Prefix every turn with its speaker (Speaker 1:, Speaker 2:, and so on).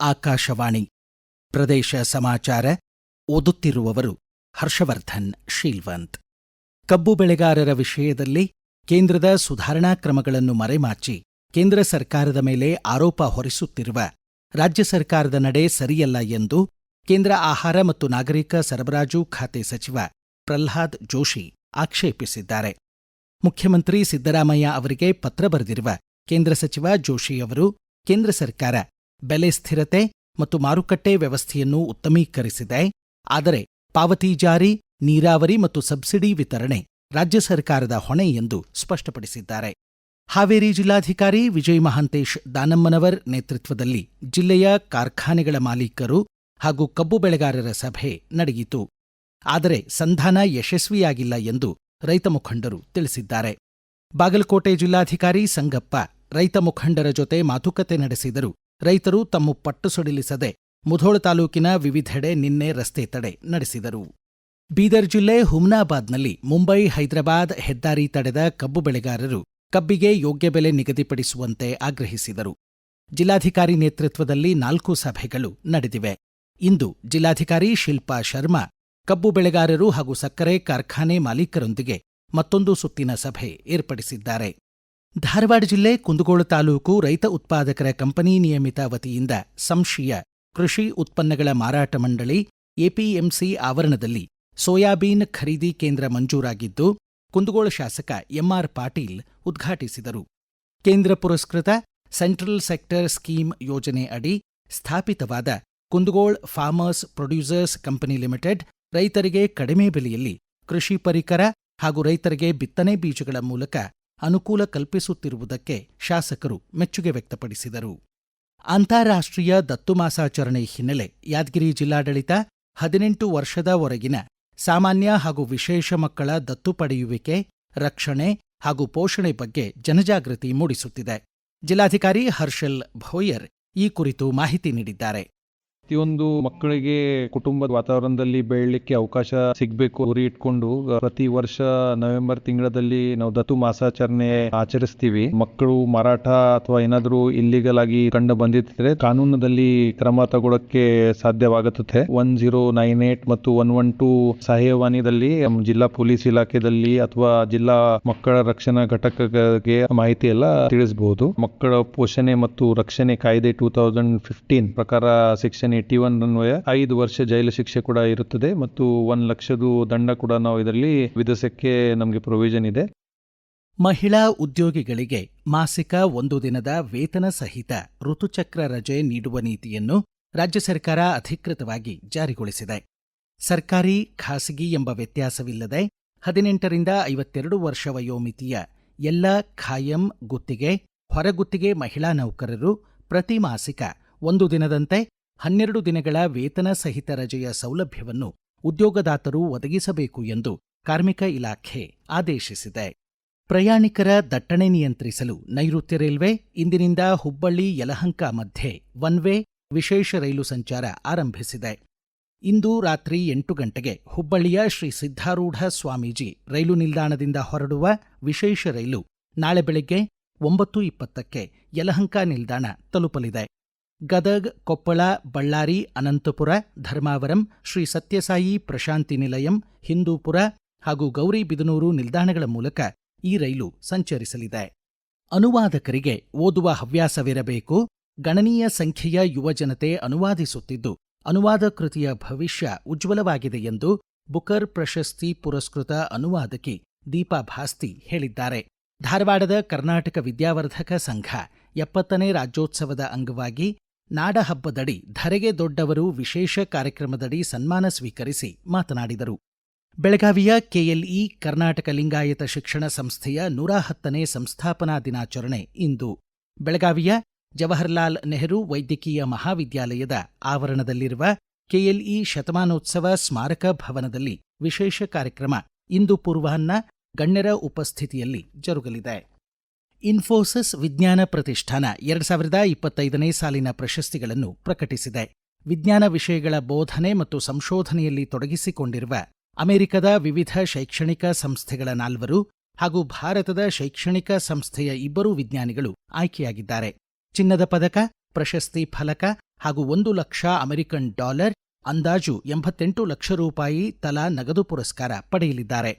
Speaker 1: ಆಕಾಶವಾಣಿ. ಪ್ರದೇಶ ಸಮಾಚಾರ ಓದುತ್ತಿರುವವರು ಹರ್ಷವರ್ಧನ್ ಶೀಲ್ವಂತ್ ಕಬ್ಬು ಬೆಳೆಗಾರರ ವಿಷಯದಲ್ಲಿ ಕೇಂದ್ರದ ಸುಧಾರಣಾ ಕ್ರಮಗಳನ್ನು ಮರೆಮಾಚಿ ಕೇಂದ್ರ ಸರ್ಕಾರದ ಮೇಲೆ ಆರೋಪ ಹೊರಿಸುತ್ತಿರುವ ರಾಜ್ಯ ಸರ್ಕಾರದ ನಡೆ ಸರಿಯಲ್ಲ ಎಂದು ಕೇಂದ್ರ ಆಹಾರ ಮತ್ತು ನಾಗರಿಕ ಸರಬರಾಜು ಖಾತೆ ಸಚಿವ ಪ್ರಹ್ಲಾದ್ ಜೋಶಿ ಆಕ್ಷೇಪಿಸಿದ್ದಾರೆ. ಮುಖ್ಯಮಂತ್ರಿ ಸಿದ್ದರಾಮಯ್ಯ ಅವರಿಗೆ ಪತ್ರ ಬರೆದಿರುವ ಕೇಂದ್ರ ಸಚಿವ ಜೋಶಿ ಅವರು ಕೇಂದ್ರ ಸರ್ಕಾರ ಬೆಲೆ ಸ್ಥಿರತೆ ಮತ್ತು ಮಾರುಕಟ್ಟೆ ವ್ಯವಸ್ಥೆಯನ್ನು ಉತ್ತಮೀಕರಿಸಿದೆ. ಆದರೆ ಪಾವತಿ ಜಾರಿ, ನೀರಾವರಿ ಮತ್ತು ಸಬ್ಸಿಡಿ ವಿತರಣೆ ರಾಜ್ಯ ಸರ್ಕಾರದ ಹೊಣೆ ಎಂದು ಸ್ಪಷ್ಟಪಡಿಸಿದ್ದಾರೆ. ಹಾವೇರಿ ಜಿಲ್ಲಾಧಿಕಾರಿ ವಿಜಯ್ ಮಹಾಂತೇಶ್ ದಾನಮ್ಮನವರ್ ನೇತೃತ್ವದಲ್ಲಿ ಜಿಲ್ಲೆಯ ಕಾರ್ಖಾನೆಗಳ ಮಾಲೀಕರು ಹಾಗೂ ಕಬ್ಬು ಬೆಳೆಗಾರರ ಸಭೆ ನಡೆಯಿತು. ಆದರೆ ಸಂಧಾನ ಯಶಸ್ವಿಯಾಗಿಲ್ಲ ಎಂದು ರೈತ ಮುಖಂಡರು ತಿಳಿಸಿದ್ದಾರೆ. ಬಾಗಲಕೋಟೆ ಜಿಲ್ಲಾಧಿಕಾರಿ ಸಂಗಪ್ಪ ರೈತ ಮುಖಂಡರ ಜೊತೆ ಮಾತುಕತೆ ನಡೆಸಿದರು. ರೈತರು ತಮ್ಮ ಪಟ್ಟು ಸಡಿಲಿಸದೆ ಮುಧೋಳ ತಾಲೂಕಿನ ವಿವಿಧೆಡೆ ನಿನ್ನೆ ರಸ್ತೆ ತಡೆ ನಡೆಸಿದರು. ಬೀದರ್ ಜಿಲ್ಲೆ ಹುಮ್ನಾಬಾದ್ನಲ್ಲಿ ಮುಂಬೈ, ಹೈದರಾಬಾದ್ ಹೆದ್ದಾರಿ ತಡೆದ ಕಬ್ಬು ಬೆಳೆಗಾರರು ಕಬ್ಬಿಗೆ ಯೋಗ್ಯ ಬೆಲೆ ನಿಗದಿಪಡಿಸುವಂತೆ ಆಗ್ರಹಿಸಿದರು. ಜಿಲ್ಲಾಧಿಕಾರಿ ನೇತೃತ್ವದಲ್ಲಿ ನಾಲ್ಕು ಸಭೆಗಳು ನಡೆದಿವೆ. ಇಂದು ಜಿಲ್ಲಾಧಿಕಾರಿ ಶಿಲ್ಪಾ ಶರ್ಮಾ, ಕಬ್ಬು ಬೆಳೆಗಾರರು ಹಾಗೂ ಸಕ್ಕರೆ ಕಾರ್ಖಾನೆ ಮಾಲೀಕರೊಂದಿಗೆ ಮತ್ತೊಂದು ಸುತ್ತಿನ ಸಭೆ ಏರ್ಪಡಿಸಿದ್ದಾರೆ. ಧಾರವಾಡ ಜಿಲ್ಲೆ ಕುಂದಗೋಳ ತಾಲೂಕು ರೈತ ಉತ್ಪಾದಕರ ಕಂಪನಿ ನಿಯಮಿತ ವತಿಯಿಂದ ಸಂಶಿಯ ಕೃಷಿ ಉತ್ಪನ್ನಗಳ ಮಾರಾಟ ಮಂಡಳಿ ಎಪಿಎಂಸಿ ಆವರಣದಲ್ಲಿ ಸೋಯಾಬೀನ್ ಖರೀದಿ ಕೇಂದ್ರ ಮಂಜೂರಾಗಿದ್ದು, ಕುಂದಗೋಳ ಶಾಸಕ ಎಂಆರ್ ಪಾಟೀಲ್ ಉದ್ಘಾಟಿಸಿದರು. ಕೇಂದ್ರ ಪುರಸ್ಕೃತ ಸೆಂಟ್ರಲ್ ಸೆಕ್ಟರ್ ಸ್ಕೀಮ್ ಯೋಜನೆ ಅಡಿ ಸ್ಥಾಪಿತವಾದ Kundgol farmers producers company limited ರೈತರಿಗೆ ಕಡಿಮೆ ಬೆಲೆಯಲ್ಲಿ ಕೃಷಿ ಪರಿಕರ ಹಾಗೂ ರೈತರಿಗೆ ಬಿತ್ತನೆ ಬೀಜಗಳ ಮೂಲಕ ಅನುಕೂಲ ಕಲ್ಪಿಸುತ್ತಿರುವುದಕ್ಕೆ ಶಾಸಕರು ಮೆಚ್ಚುಗೆ ವ್ಯಕ್ತಪಡಿಸಿದರು. ಅಂತಾರಾಷ್ಟ್ರೀಯ ದತ್ತು ಮಾಸಾಚರಣೆ ಹಿನ್ನೆಲೆ ಯಾದಗಿರಿ ಜಿಲ್ಲಾಡಳಿತ ಹದಿನೆಂಟು ವರ್ಷದವರೆಗಿನ ಸಾಮಾನ್ಯ ಹಾಗೂ ವಿಶೇಷ ಮಕ್ಕಳ ದತ್ತು ಪಡೆಯುವಿಕೆ, ರಕ್ಷಣೆ ಹಾಗೂ ಪೋಷಣೆ ಬಗ್ಗೆ ಜನಜಾಗೃತಿ ಮೂಡಿಸುತ್ತಿದೆ. ಜಿಲ್ಲಾಧಿಕಾರಿ ಹರ್ಷಲ್ ಭೋಯರ್ ಈ ಕುರಿತು ಮಾಹಿತಿ ನೀಡಿದ್ದಾರೆ.
Speaker 2: ಪ್ರತಿಯೊಂದು ಮಕ್ಕಳಿಗೆ ಕುಟುಂಬದ ವಾತಾವರಣದಲ್ಲಿ ಬೆಳಲಿಕ್ಕೆ ಅವಕಾಶ ಸಿಗಬೇಕು ಗುರಿ ಇಟ್ಕೊಂಡು ಪ್ರತಿ ವರ್ಷ ನವೆಂಬರ್ ತಿಂಗಳಲ್ಲಿ ನಾವು ದತ್ತು ಮಾಸಾಚರಣೆ ಆಚರಿಸ್ತೀವಿ. ಮಕ್ಕಳು ಮಾರಾಟ ಅಥವಾ ಏನಾದರೂ ಇಲ್ಲಿಗಲ್ ಆಗಿ ಕಂಡು ಬಂದಿದ್ರೆ ಕಾನೂನಿನಲ್ಲಿ ಕ್ರಮ ತಗೊಳಕ್ಕೆ ಸಾಧ್ಯವಾಗುತ್ತದೆ. ಒನ್ ಜೀರೋ ನೈನ್ ಏಟ್ ಮತ್ತು ಒನ್ ಒನ್ ಟೂ ಸಹಾಯವಾಣಿದಲ್ಲಿ ಜಿಲ್ಲಾ ಪೊಲೀಸ್ ಇಲಾಖೆಯಲ್ಲಿ ಅಥವಾ ಜಿಲ್ಲಾ ಮಕ್ಕಳ ರಕ್ಷಣಾ ಘಟಕಕ್ಕೆ ಮಾಹಿತಿ ಎಲ್ಲ ತಿಳಿಸಬಹುದು ಮಕ್ಕಳ ಪೋಷಣೆ ಮತ್ತು ರಕ್ಷಣೆ ಕಾಯ್ದೆ ಟೂ ತೌಸಂಡ್ ಫಿಫ್ಟೀನ್ ಪ್ರಕಾರ ಸೆಕ್ಷನ್ ಏಟಿ ಒನ್ ಅನ್ವಯ ಐದು ವರ್ಷ ಜೈಲು ಶಿಕ್ಷೆ ಕೂಡ ಇರುತ್ತದೆ ಮತ್ತು ಒಂದು ಲಕ್ಷದ ದಂಡ ಕೂಡ ನಾವು ಇದರಲ್ಲಿ ವಿಧಿಸಕ್ಕೆ ನಮಗೆ ಪ್ರೊವಿಷನ್ ಇದೆ.
Speaker 1: ಮಹಿಳಾ ಉದ್ಯೋಗಿಗಳಿಗೆ ಮಾಸಿಕ ಒಂದು ದಿನದ ವೇತನ ಸಹಿತ ಋತುಚಕ್ರ ರಜೆ ನೀಡುವ ನೀತಿಯನ್ನು ರಾಜ್ಯ ಸರ್ಕಾರ ಅಧಿಕೃತವಾಗಿ ಜಾರಿಗೊಳಿಸಿದೆ. ಸರ್ಕಾರಿ, ಖಾಸಗಿ ಎಂಬ ವ್ಯತ್ಯಾಸವಿಲ್ಲದೆ ಹದಿನೆಂಟರಿಂದ ಐವತ್ತೆರಡು ವರ್ಷ ವಯೋಮಿತಿಯ ಎಲ್ಲ ಖಾಯಂ ಗುತ್ತಿಗೆ, ಹೊರಗುತ್ತಿಗೆ ಮಹಿಳಾ ನೌಕರರು ಪ್ರತಿ ಮಾಸಿಕ ಒಂದು ದಿನದಂತೆ ಹನ್ನೆರಡು ದಿನಗಳ ವೇತನ ಸಹಿತ ರಜೆಯ ಸೌಲಭ್ಯವನ್ನು ಉದ್ಯೋಗದಾತರು ಒದಗಿಸಬೇಕು ಎಂದು ಕಾರ್ಮಿಕ ಇಲಾಖೆ ಆದೇಶಿಸಿದೆ. ಪ್ರಯಾಣಿಕರ ದಟ್ಟಣೆ ನಿಯಂತ್ರಿಸಲು ನೈಋತ್ಯ ರೈಲ್ವೆ, ಇಂದಿನಿಂದ ಹುಬ್ಬಳ್ಳಿ, ಯಲಹಂಕ ಮಧ್ಯೆ ಒನ್ ವೇ ವಿಶೇಷ ರೈಲು ಸಂಚಾರ ಆರಂಭಿಸಿದೆ. ಇಂದು ರಾತ್ರಿ ಎಂಟು ಗಂಟೆಗೆ ಹುಬ್ಬಳ್ಳಿಯ ಶ್ರೀ ಸಿದ್ಧಾರೂಢ ಸ್ವಾಮೀಜಿ ರೈಲು ನಿಲ್ದಾಣದಿಂದ ಹೊರಡುವ ವಿಶೇಷ ರೈಲು ನಾಳೆ ಬೆಳಗ್ಗೆ ಒಂಬತ್ತು ಇಪ್ಪತ್ತಕ್ಕೆ ಯಲಹಂಕ ನಿಲ್ದಾಣ ತಲುಪಲಿದೆ. ಗದಗ್, ಕೊಪ್ಪಳ, ಬಳ್ಳಾರಿ, ಅನಂತಪುರ, ಧರ್ಮಾವರಂ, ಶ್ರೀ ಸತ್ಯಸಾಯಿ ಪ್ರಶಾಂತಿ ನಿಲಯಂ, ಹಿಂದೂಪುರ ಹಾಗೂ ಗೌರಿಬಿದನೂರು ನಿಲ್ದಾಣಗಳ ಮೂಲಕ ಈ ರೈಲು ಸಂಚರಿಸಲಿದೆ. ಅನುವಾದಕರಿಗೆ ಓದುವ ಹವ್ಯಾಸವಿರಬೇಕು, ಗಣನೀಯ ಸಂಖ್ಯೆಯ ಯುವಜನತೆ ಅನುವಾದಿಸುತ್ತಿದ್ದು, ಅನುವಾದ ಕೃತಿಯ ಭವಿಷ್ಯ ಉಜ್ವಲವಾಗಿದೆ ಎಂದು ಬುಕರ್ ಪ್ರಶಸ್ತಿ ಪುರಸ್ಕೃತ ಅನುವಾದಕಿ ದೀಪಾ ಭಾಸ್ತಿ ಹೇಳಿದ್ದಾರೆ. ಧಾರವಾಡದ ಕರ್ನಾಟಕ ವಿದ್ಯಾವರ್ಧಕ ಸಂಘ ಎಪ್ಪತ್ತನೇ ರಾಜ್ಯೋತ್ಸವದ ಅಂಗವಾಗಿ ನಾಡಹಬ್ಬದಡಿ ಧರೆಗೆ ದೊಡ್ಡವರು ವಿಶೇಷ ಕಾರ್ಯಕ್ರಮದಡಿ ಸನ್ಮಾನ ಸ್ವೀಕರಿಸಿ ಮಾತನಾಡಿದರು. ಬೆಳಗಾವಿಯ ಕೆಎಲ್ಇ ಕರ್ನಾಟಕ ಲಿಂಗಾಯತ ಶಿಕ್ಷಣ ಸಂಸ್ಥೆಯ ನೂರ ಹತ್ತನೇ ಸಂಸ್ಥಾಪನಾ ದಿನಾಚರಣೆ ಇಂದು. ಬೆಳಗಾವಿಯ ಜವಾಹರ್ಲಾಲ್ ನೆಹರು ವೈದ್ಯಕೀಯ ಮಹಾವಿದ್ಯಾಲಯದ ಆವರಣದಲ್ಲಿರುವ ಕೆಎಲ್ಇ ಶತಮಾನೋತ್ಸವ ಸ್ಮಾರಕ ಭವನದಲ್ಲಿ ವಿಶೇಷ ಕಾರ್ಯಕ್ರಮ ಇಂದು ಪೂರ್ವಾಹ್ನ ಗಣ್ಯರ ಉಪಸ್ಥಿತಿಯಲ್ಲಿ ಜರುಗಲಿದೆ. ಇನ್ಫೋಸಿಸ್ ವಿಜ್ಞಾನ ಪ್ರತಿಷ್ಠಾನ ಎರಡು ಸಾವಿರದ ಇಪ್ಪತ್ತೈದನೇ ಸಾಲಿನ ಪ್ರಶಸ್ತಿಗಳನ್ನು ಪ್ರಕಟಿಸಿದೆ. ವಿಜ್ಞಾನ ವಿಷಯಗಳ ಬೋಧನೆ ಮತ್ತು ಸಂಶೋಧನೆಯಲ್ಲಿ ತೊಡಗಿಸಿಕೊಂಡಿರುವ ಅಮೆರಿಕದ ವಿವಿಧ ಶೈಕ್ಷಣಿಕ ಸಂಸ್ಥೆಗಳ ನಾಲ್ವರು ಹಾಗೂ ಭಾರತದ ಶೈಕ್ಷಣಿಕ ಸಂಸ್ಥೆಯ ಇಬ್ಬರು ವಿಜ್ಞಾನಿಗಳು ಆಯ್ಕೆಯಾಗಿದ್ದಾರೆ. ಚಿನ್ನದ ಪದಕ, ಪ್ರಶಸ್ತಿ ಫಲಕ ಹಾಗೂ ಒಂದು ಲಕ್ಷ ಅಮೆರಿಕನ್ ಡಾಲರ್ ಅಂದಾಜು ಎಂಬತ್ತೆಂಟು ಲಕ್ಷ ರೂಪಾಯಿ ತಲಾ ನಗದು ಪುರಸ್ಕಾರ ಪಡೆಯಲಿದ್ದಾರೆ.